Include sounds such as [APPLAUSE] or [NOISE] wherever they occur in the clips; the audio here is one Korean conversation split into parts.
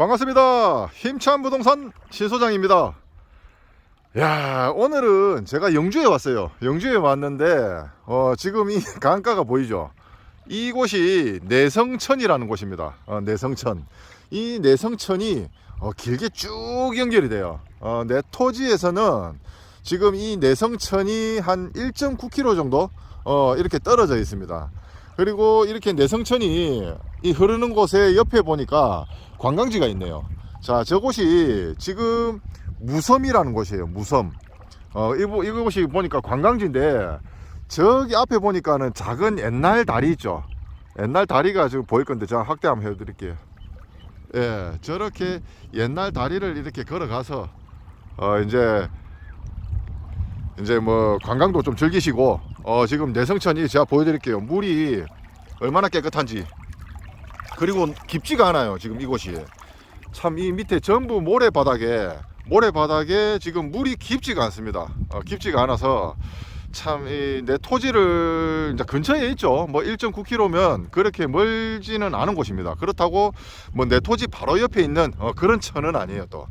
반갑습니다. 힘찬 부동산 시소장입니다. 야, 오늘은 제가 영주에 왔어요. 영주에 왔는데, 어, 지금 이 [LAUGHS] 강가가 보이죠? 이곳이 내성천이라는 곳입니다. 어, 내성천. 이 내성천이 어, 길게 쭉 연결이 돼요. 어, 내 토지에서는 지금 이 내성천이 한 1.9km 정도 어, 이렇게 떨어져 있습니다. 그리고 이렇게 내성천이 이 흐르는 곳에 옆에 보니까 관광지가 있네요. 자, 저곳이 지금 무섬이라는 곳이에요. 무섬. 어, 이곳, 이곳이 보니까 관광지인데 저기 앞에 보니까는 작은 옛날 다리 있죠. 옛날 다리가 지금 보일 건데 제가 확대 한번 해드릴게요. 예, 저렇게 옛날 다리를 이렇게 걸어가서 어 이제 이제 뭐 관광도 좀 즐기시고 어 지금 내성천이 제가 보여드릴게요. 물이 얼마나 깨끗한지 그리고 깊지가 않아요. 지금 이곳이 참 이 밑에 전부 모래 바닥에 모래 바닥에 지금 물이 깊지가 않습니다. 어, 깊지가 않아서 참 이 내 토지를 이제 근처에 있죠. 뭐 1.9km면 그렇게 멀지는 않은 곳입니다. 그렇다고 뭐 내 토지 바로 옆에 있는 어, 그런 천은 아니에요. 또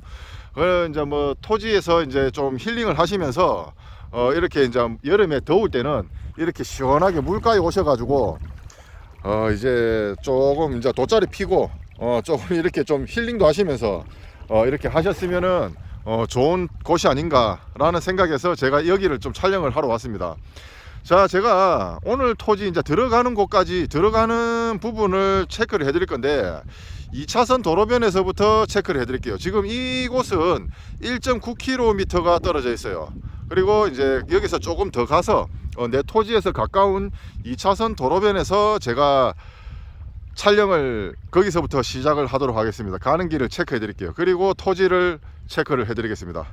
어, 이제 뭐 토지에서 이제 좀 힐링을 하시면서 어, 이렇게 이제 여름에 더울 때는 이렇게 시원하게 물가에 오셔가지고 어, 이제 조금 이제 돗자리 피고 어, 조금 이렇게 좀 힐링도 하시면서 어, 이렇게 하셨으면은 어, 좋은 곳이 아닌가라는 생각에서 제가 여기를 좀 촬영을 하러 왔습니다. 자, 제가 오늘 토지 이제 들어가는 곳까지 들어가는 부분을 체크를 해드릴 건데 2차선 도로변에서부터 체크를 해드릴게요. 지금 이곳은 1.9km가 떨어져 있어요. 그리고 이제 여기서 조금 더 가서 어, 내 토지에서 가까운 2차선 도로변에서 제가 촬영을 거기서부터 시작을 하도록 하겠습니다. 가는 길을 체크해 드릴게요. 그리고 토지를 체크를 해 드리겠습니다.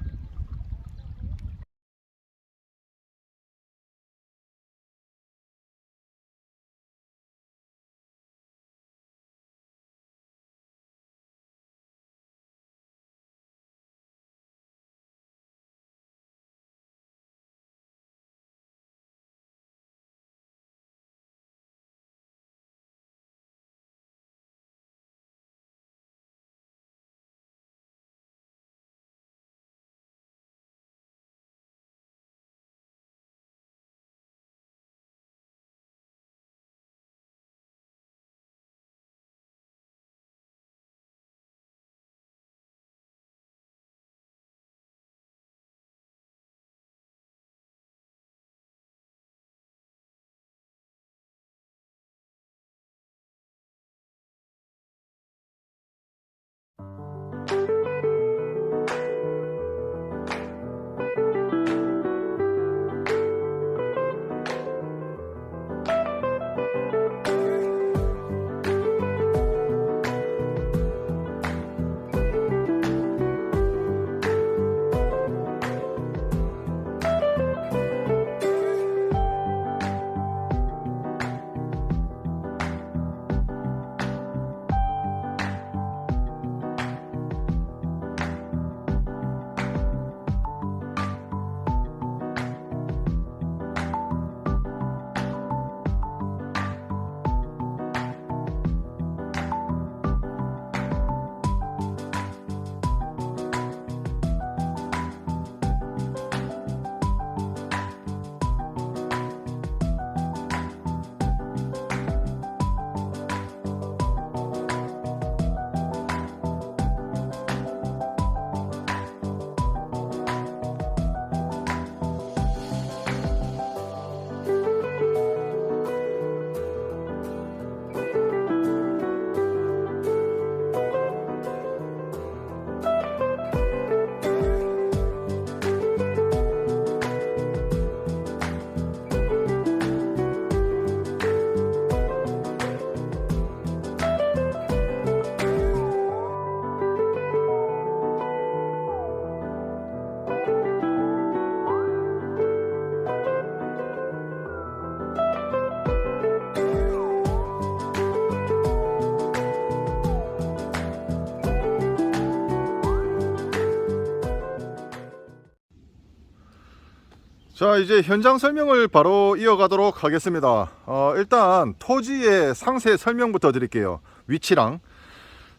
자 이제 현장 설명을 바로 이어가도록 하겠습니다 어, 일단 토지의 상세 설명부터 드릴게요 위치랑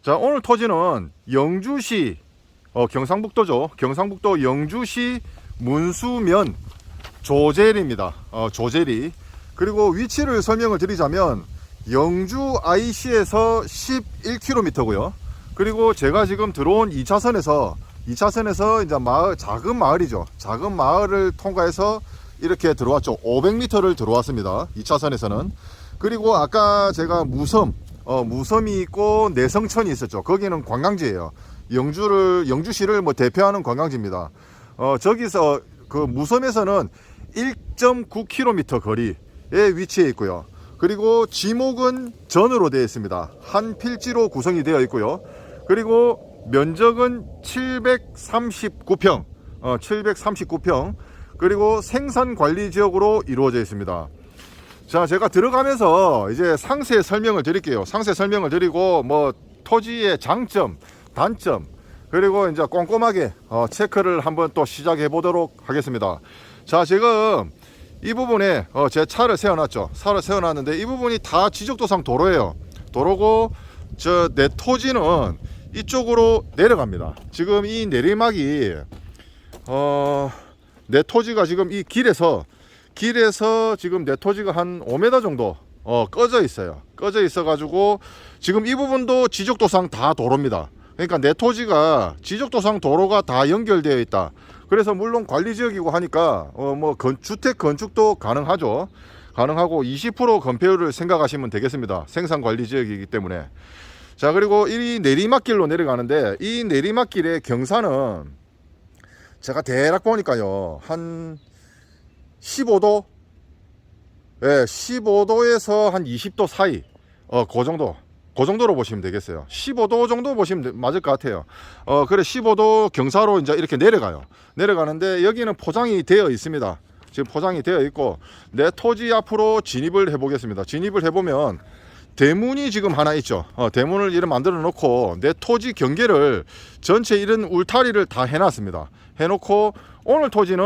자, 오늘 토지는 영주시 어, 경상북도죠. 경상북도 영주시 문수면 조제리입니다. 어, 조제리. 그리고 위치를 설명을 드리자면 영주 IC에서 11km고요. 그리고 제가 지금 들어온 2차선에서 2차선에서 이제 마을 작은 마을이죠. 작은 마을을 통과해서 이렇게 들어왔죠. 500m를 들어왔습니다. 2차선에서는. 그리고 아까 제가 무섬 어, 무섬이 있고 내성천이 있었죠. 거기는 관광지예요. 영주를 영주시를 뭐 대표하는 관광지입니다. 어, 저기서 그 무섬에서는 1.9km 거리에 위치해 있고요. 그리고 지목은 전으로 되어 있습니다. 한 필지로 구성이 되어 있고요. 그리고 면적은 739평, 어, 739평. 그리고 생산 관리 지역으로 이루어져 있습니다. 자, 제가 들어가면서 이제 상세 설명을 드릴게요. 상세 설명을 드리고 뭐 토지의 장점, 단점 그리고 이제 꼼꼼하게 어, 체크를 한번 또 시작해 보도록 하겠습니다. 자, 지금 이 부분에 어, 제 차를 세워놨죠. 차를 세워놨는데 이 부분이 다 지적도상 도로예요. 도로고 저 내 토지는 이쪽으로 내려갑니다. 지금 이 내리막이 어, 내 토지가 지금 이 길에서 길에서 지금 내 토지가 한 5m 정도 어, 꺼져 있어요. 꺼져 있어 가지고 지금 이 부분도 지적도상 다 도로입니다. 그러니까 내 토지가 지적도상 도로가 다 연결되어 있다. 그래서 물론 관리 지역이고 하니까 어뭐 주택 건축도 가능하죠. 가능하고 20% 건폐율을 생각하시면 되겠습니다. 생산 관리 지역이기 때문에. 자, 그리고 이 내리막길로 내려가는데 이 내리막길의 경사는 제가 대략 보니까요. 한 15도 예, 15도에서 한 20도 사이 어, 그 정도 그 정도로 보시면 되겠어요. 15도 정도 보시면 되- 맞을 것 같아요. 어, 그래 15도 경사로 이제 이렇게 내려가요. 내려가는데 여기는 포장이 되어 있습니다. 지금 포장이 되어 있고 내 토지 앞으로 진입을 해 보겠습니다. 진입을 해 보면 대문이 지금 하나 있죠. 어, 대문을 이렇게 만들어 놓고 내 토지 경계를 전체 이런 울타리를 다 해놨습니다. 해놓고 오늘 토지는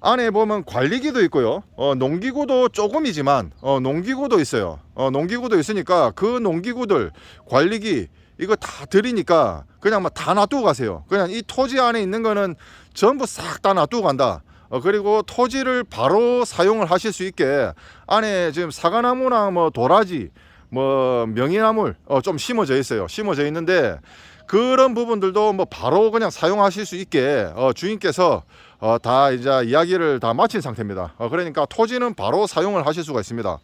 안에 보면 관리기도 있고요. 어, 농기구도 조금이지만 어, 농기구도 있어요. 어, 농기구도 있으니까 그 농기구들 관리기 이거 다 드리니까 그냥 막 다 놔두고 가세요. 그냥 이 토지 안에 있는 거는 전부 싹 다 놔두고 간다. 어, 그리고 토지를 바로 사용을 하실 수 있게 안에 지금 사과나무나 뭐 도라지 뭐 명이나물 어, 좀 심어져 있어요. 심어져 있는데 그런 부분들도 뭐 바로 그냥 사용하실 수 있게 어, 주인께서 어, 다 이제 이야기를 다 마친 상태입니다. 어, 그러니까 토지는 바로 사용을 하실 수가 있습니다.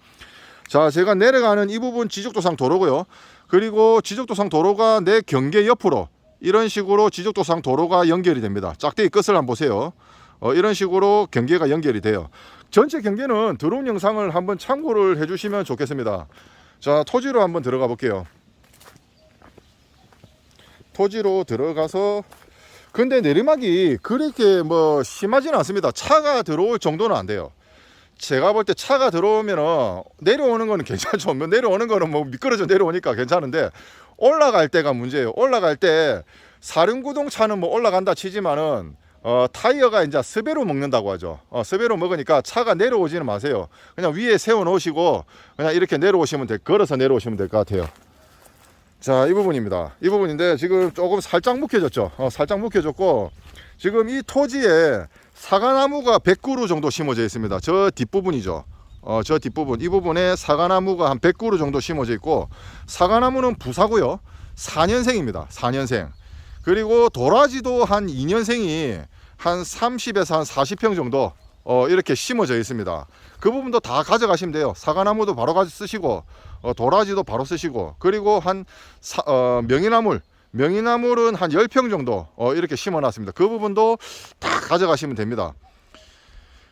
자, 제가 내려가는 이 부분 지적도상 도로고요. 그리고 지적도상 도로가 내 경계 옆으로 이런 식으로 지적도상 도로가 연결이 됩니다. 짝대기 끝을 한번 보세요. 어, 이런 식으로 경계가 연결이 돼요. 전체 경계는 드론 영상을 한번 참고를 해주시면 좋겠습니다. 자, 토지로 한번 들어가 볼게요. 토지로 들어가서 근데 내리막이 그렇게 뭐 심하지는 않습니다. 차가 들어올 정도는 안 돼요. 제가 볼 때 차가 들어오면은 내려오는 거는 괜찮죠. 뭐 내려오는 거는 뭐 미끄러져 내려오니까 괜찮은데 올라갈 때가 문제예요. 올라갈 때 사륜구동 차는 뭐 올라간다 치지만은 어, 타이어가 이제 스베로 먹는다고 하죠. 어, 스베로 먹으니까 차가 내려오지는 마세요. 그냥 위에 세워 놓으시고 그냥 이렇게 내려오시면 돼. 걸어서 내려오시면 될 것 같아요. 자, 이 부분입니다. 이 부분인데 지금 조금 살짝 묵혀졌죠. 어, 살짝 묵혀졌고 지금 이 토지에 사과나무가 100그루 정도 심어져 있습니다. 저 뒷부분이죠. 어, 저 뒷부분. 이 부분에 사과나무가 한 100그루 정도 심어져 있고 사과나무는 부사고요. 4년생입니다. 4년생. 그리고 도라지도 한 2년생이 한 30에서 한 40평 정도 어, 이렇게 심어져 있습니다. 그 부분도 다 가져가시면 돼요. 사과나무도 바로 가져 쓰시고 어, 도라지도 바로 쓰시고 그리고 한 사, 어, 명이나물 명이나물은 한 10평 정도 어, 이렇게 심어 놨습니다. 그 부분도 다 가져가시면 됩니다.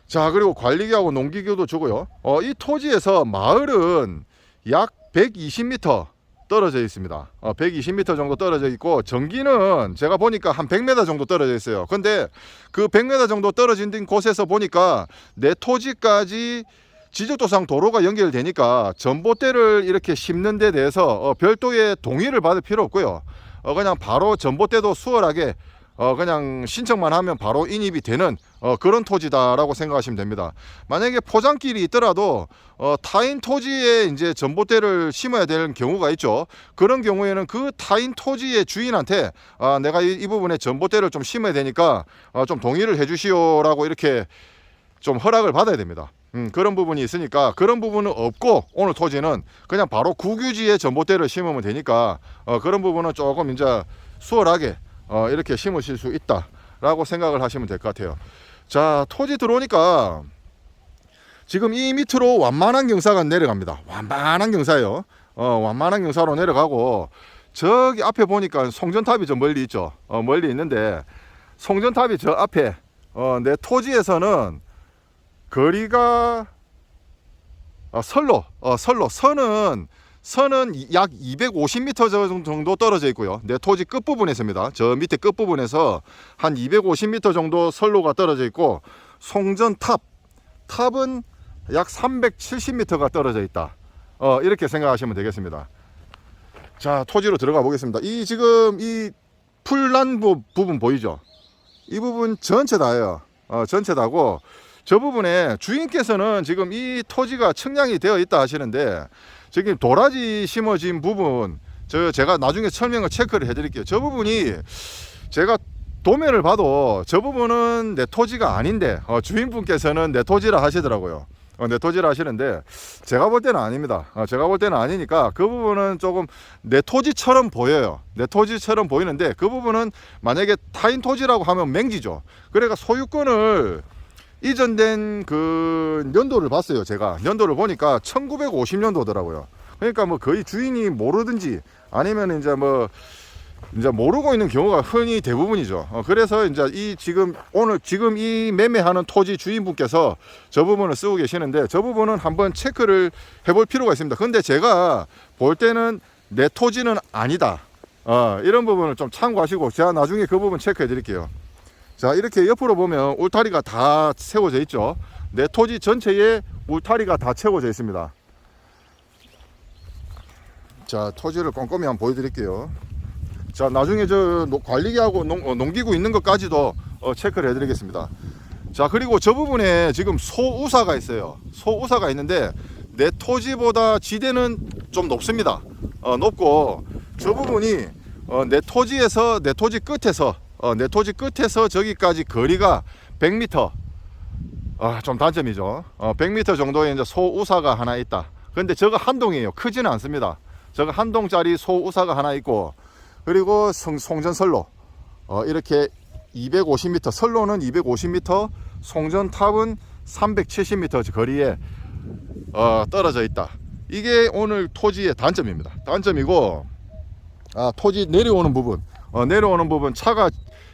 자 그리고 관리기하고 농기구도 주고요. 어, 이 토지에서 마을은 약 120m 떨어져 있습니다. 어, 120m 정도 떨어져 있고 전기는 제가 보니까 한 100m 정도 떨어져 있어요. 근데 그 100m 정도 떨어진 곳에서 보니까 내 토지까지 지적도상 도로가 연결되니까 전봇대를 이렇게 심는 데 대해서 어, 별도의 동의를 받을 필요 없고요. 어, 그냥 바로 전봇대도 수월하게 어, 그냥 신청만 하면 바로 인입이 되는 어, 그런 토지다라고 생각하시면 됩니다. 만약에 포장길이 있더라도 어, 타인 토지에 이제 전봇대를 심어야 되는 경우가 있죠. 그런 경우에는 그 타인 토지의 주인한테 아, 내가 이, 이 부분에 전봇대를 좀 심어야 되니까 어, 좀 동의를 해주시오라고 이렇게 좀 허락을 받아야 됩니다. 음, 그런 부분이 있으니까 그런 부분은 없고 오늘 토지는 그냥 바로 국유지에 전봇대를 심으면 되니까 어, 그런 부분은 조금 이제 수월하게 어, 이렇게 심으실 수 있다라고 생각을 하시면 될 것 같아요. 자 토지 들어오니까 지금 이 밑으로 완만한 경사가 내려갑니다. 완만한 경사예요. 어, 완만한 경사로 내려가고 저기 앞에 보니까 송전탑이 좀 멀리 있죠. 어, 멀리 있는데 송전탑이 저 앞에 어, 내 토지에서는 거리가 어, 설로 어, 설로 선은 선은 이- 약 250m 정도 떨어져 있고요. 내 토지 끝 부분에서입니다. 저 밑에 끝 부분에서 한 250m 정도 선로가 떨어져 있고 송전 탑 탑은 약 370m가 떨어져 있다. 어, 이렇게 생각하시면 되겠습니다. 자, 토지로 들어가 보겠습니다. 이 지금 이 풀난 부, 부분 보이죠? 이 부분 전체 다예요. 어, 전체 다고 저 부분에 주인께서는 지금 이 토지가 측량이 되어 있다 하시는데 지금 도라지 심어진 부분 저 제가 나중에 설명을 체크를 해드릴게요. 저 부분이 제가 도면을 봐도 저 부분은 내 토지가 아닌데 어, 주인분께서는 내 토지라 하시더라고요. 어, 내 토지라 하시는데 제가 볼 때는 아닙니다. 어, 제가 볼 때는 아니니까 그 부분은 조금 내 토지처럼 보여요. 내 토지처럼 보이는데 그 부분은 만약에 타인 토지라고 하면 맹지죠. 그러니까 소유권을 이전된 그 연도를 봤어요. 제가 연도를 보니까 1950년도더라고요. 그러니까 뭐 거의 주인이 모르든지 아니면 이제 뭐 이제 모르고 있는 경우가 흔히 대부분이죠. 어, 그래서 이제 이 지금 오늘 지금 이 매매하는 토지 주인분께서 저 부분을 쓰고 계시는데 저 부분은 한번 체크를 해볼 필요가 있습니다. 근데 제가 볼 때는 내 토지는 아니다. 어, 이런 부분을 좀 참고하시고 제가 나중에 그 부분 체크해 드릴게요. 자 이렇게 옆으로 보면 울타리가 다 세워져 있죠. 내 토지 전체에 울타리가 다 채워져 있습니다. 자 토지를 꼼꼼히 한번 보여드릴게요. 자 나중에 저 노- 관리기하고 농, 어, 농기구 있는 것까지도 어, 체크를 해드리겠습니다. 자 그리고 저 부분에 지금 소우사가 있어요. 소우사가 있는데 내 토지보다 지대는 좀 높습니다. 어, 높고 저 부분이 어, 내 토지에서 내 토지 끝에서 어, 내 토지 끝에서 저기까지 거리가 100m. 아, 좀 단점이죠. 어, 100m 정도의 이제 소우사가 하나 있다. 근데 저거 한 동이에요. 크지는 않습니다. 저거 한 동짜리 소우사가 하나 있고 그리고 성, 송전선로 어, 이렇게 250m 선로는 250m 송전탑은 370m 거리에 어, 떨어져 있다. 이게 오늘 토지의 단점입니다. 단점이고 아, 토지 내려오는 부분 어, 내려오는 부분 차가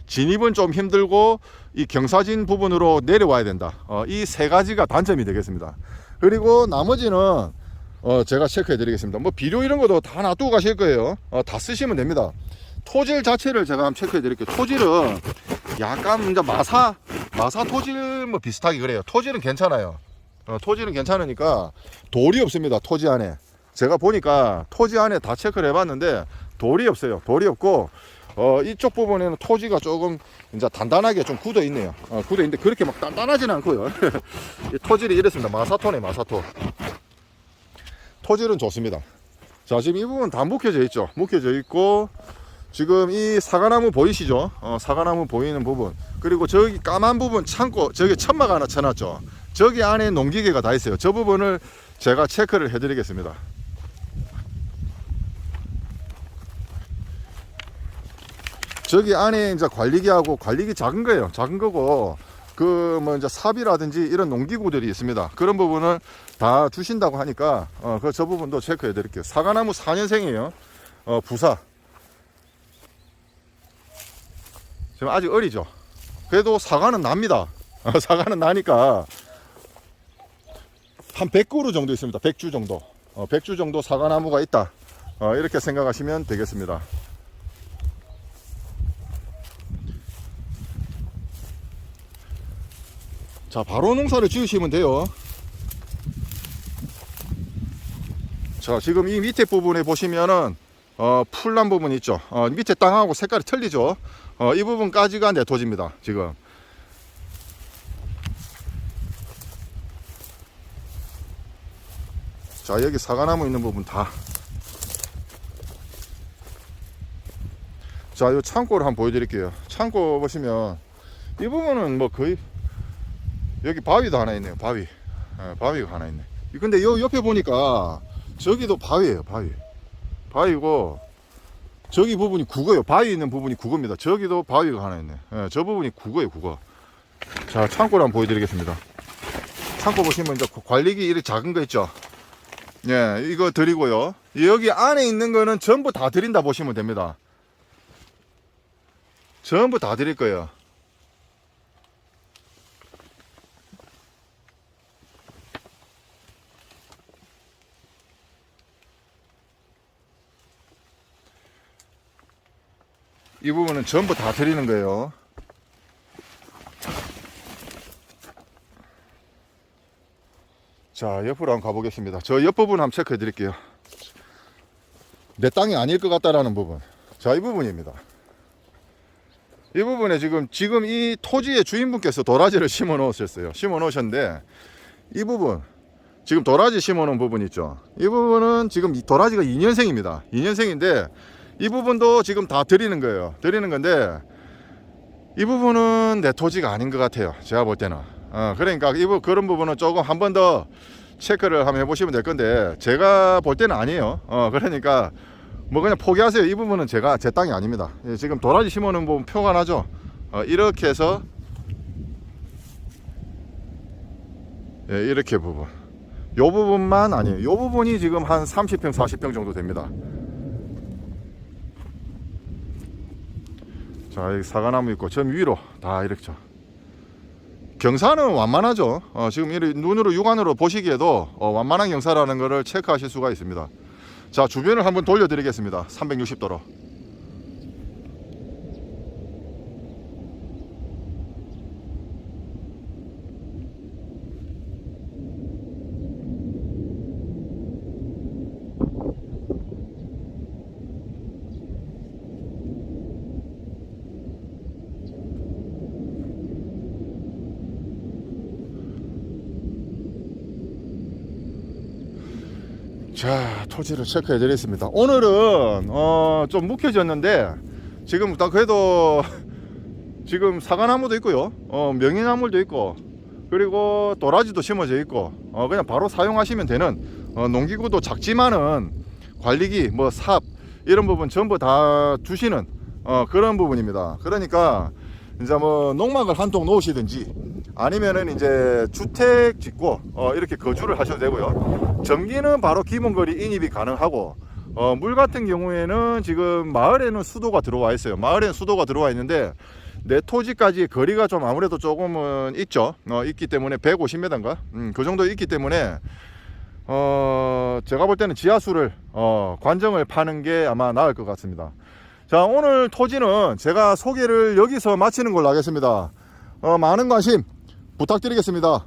진입은 좀 힘들고 이 경사진 부분으로 내려와야 된다. 어, 이 세 가지가 단점이 되겠습니다. 그리고 나머지는 어, 제가 체크해 드리겠습니다. 뭐 비료 이런 것도 다 놔두고 가실 거예요. 어, 다 쓰시면 됩니다. 토질 자체를 제가 한번 체크해 드릴게요. 토질은 약간 이제 마사 마사 토질 뭐 비슷하게 그래요. 토질은 괜찮아요. 어, 토질은 괜찮으니까 돌이 없습니다. 토지 안에. 제가 보니까 토지 안에 다 체크를 해봤는데 돌이 없어요. 돌이 없고 어, 이쪽 부분에는 토지가 조금 이제 단단하게 좀 굳어 있네요. 어, 굳어 있는데 그렇게 막 단단하지는 않고요. [LAUGHS] 이 토질이 이렇습니다. 마사토네 마사토. 토질은 좋습니다. 자 지금 이 부분 다 묵혀져 있죠. 묵혀져 있고 지금 이 사과나무 보이시죠? 어, 사과나무 보이는 부분 그리고 저기 까만 부분 창고 저기 천막 하나 쳐놨죠. 저기 안에 농기계가 다 있어요. 저 부분을 제가 체크를 해드리겠습니다. 저기 안에 이제 관리기하고 관리기 작은 거예요. 작은 거고 그 뭐 이제 삽이라든지 이런 농기구들이 있습니다. 그런 부분을 다 주신다고 하니까 어, 그 저 부분도 체크해 드릴게요. 사과나무 4년생이에요. 어, 부사. 지금 아직 어리죠. 그래도 사과는 납니다. 어, [LAUGHS] 사과는 나니까 한 100그루 정도 있습니다. 100주 정도. 어, 100주 정도 사과나무가 있다. 어, 이렇게 생각하시면 되겠습니다. 자, 바로 농사를 지으시면 돼요. 자, 지금 이 밑에 부분에 보시면은 어, 풀난 부분 있죠. 어, 밑에 땅하고 색깔이 틀리죠. 어, 이 부분까지가 내 토지입니다. 지금. 자, 여기 사과나무 있는 부분 다. 자, 이 창고를 한번 보여드릴게요. 창고 보시면 이 부분은 뭐 거의 여기 바위도 하나 있네요. 바위. 예, 바위가 하나 있네. 근데 요 옆에 보니까 저기도 바위예요. 바위. 바위고 저기 부분이 국어요. 바위 있는 부분이 국어입니다. 저기도 바위가 하나 있네. 예, 저 부분이 국어예요. 국어. 자, 창고를 한번 보여드리겠습니다. 창고 보시면 이제 관리기 이렇게 작은 거 있죠. 예, 이거 드리고요. 여기 안에 있는 거는 전부 다 드린다 보시면 됩니다. 전부 다 드릴 거예요. 이 부분은 전부 다 드리는 거예요. 자, 옆으로 한번 가보겠습니다. 저 옆 부분 한번 체크해 드릴게요. 내 땅이 아닐 것 같다라는 부분. 자, 이 부분입니다. 이 부분에 지금, 지금 이 토지의 주인분께서 도라지를 심어 놓으셨어요. 심어 놓으셨는데, 이 부분, 지금 도라지 심어 놓은 부분 있죠. 이 부분은 지금 이 도라지가 2년생입니다. 2년생인데, 이 부분도 지금 다 드리는 거예요. 드리는 건데, 이 부분은 내 토지가 아닌 것 같아요. 제가 볼 때는. 어, 그러니까 이 부, 그런 부분은 조금 한 번 더 체크를 한번 해보시면 될 건데, 제가 볼 때는 아니에요. 어, 그러니까 뭐 그냥 포기하세요. 이 부분은 제가 제 땅이 아닙니다. 예, 지금 도라지 심어놓은 부분 표가 나죠. 어, 이렇게 해서 예, 이렇게 부분. 요 부분만 아니에요. 요 부분이 지금 한 30평, 40평 정도 됩니다. 자, 여기 사과나무 있고, 저 위로 다 이렇죠. 경사는 완만하죠. 어, 지금 이 눈으로 육안으로 보시기에도 어, 완만한 경사라는 것을 체크하실 수가 있습니다. 자, 주변을 한번 돌려 드리겠습니다. 360도로. 자, 토지를 체크해 드리겠습니다. 오늘은 어, 좀 묵혀졌는데 지금 다 그래도 [LAUGHS] 지금 사과나무도 있고요. 어, 명이나물도 있고 그리고 도라지도 심어져 있고 어, 그냥 바로 사용하시면 되는 어, 농기구도 작지만은 관리기 뭐 삽 이런 부분 전부 다 주시는 어, 그런 부분입니다. 그러니까 이제 뭐 농막을 한 통 놓으시든지 아니면은 이제 주택 짓고 어, 이렇게 거주를 하셔도 되고요. 전기는 바로 기본거리 인입이 가능하고 어, 물 같은 경우에는 지금 마을에는 수도가 들어와 있어요. 마을에는 수도가 들어와 있는데 내 토지까지 거리가 좀 아무래도 조금은 있죠. 어, 있기 때문에 150m인가? 음, 그 정도 있기 때문에 어, 제가 볼 때는 지하수를 어, 관정을 파는 게 아마 나을 것 같습니다. 자, 오늘 토지는 제가 소개를 여기서 마치는 걸로 하겠습니다. 어, 많은 관심 부탁드리겠습니다.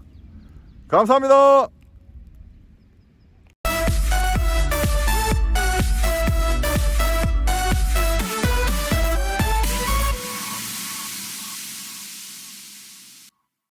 감사합니다.